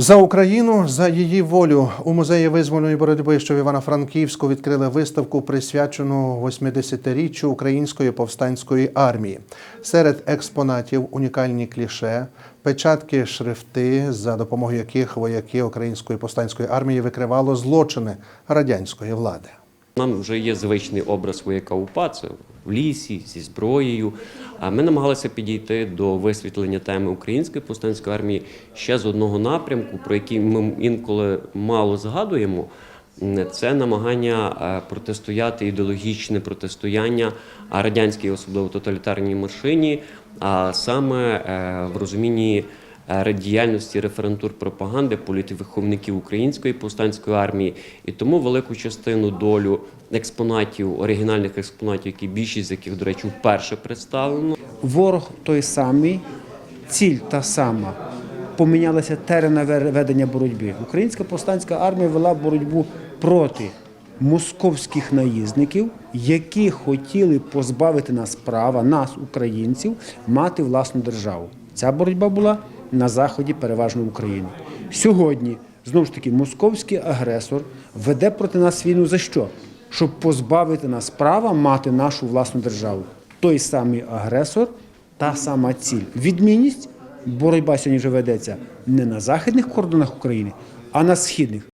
За Україну за її волю у музеї визвольної боротьби, що в Івано-Франківську відкрили виставку, присвячену 80-річчю української повстанської армії. Серед експонатів унікальні кліше, печатки, шрифти, за допомогою яких вояки української повстанської армії викривало злочини радянської влади. Нам вже є звичний образ вояка УПА, це в лісі зі зброєю. А ми намагалися підійти до висвітлення теми української повстанської армії ще з одного напрямку, про який ми інколи мало згадуємо. Це намагання е, протистояти ідеологічне протистояння радянській, особливо тоталітарній машині, а саме е, в розумінні е, діяльності референтур пропаганди, політвиховників української повстанської армії, і тому велику частину долю експонатів, оригінальних експонатів, які більшість з яких, до речі, вперше представлено, Ворог той самий, ціль та сама. Помінялися терени ве- ведення боротьби. Українська повстанська армія вела боротьбу проти московських наїзників, які хотіли позбавити нас права, нас, українців, мати власну державу. Ця боротьба була на заході переважно України. Сьогодні знову ж таки московський агресор веде проти нас війну за що? Щоб позбавити нас права мати нашу власну державу. Той самий агресор, та сама ціль. Відмінність боротьба сьогодні вже ведеться не на західних кордонах України, а на східних.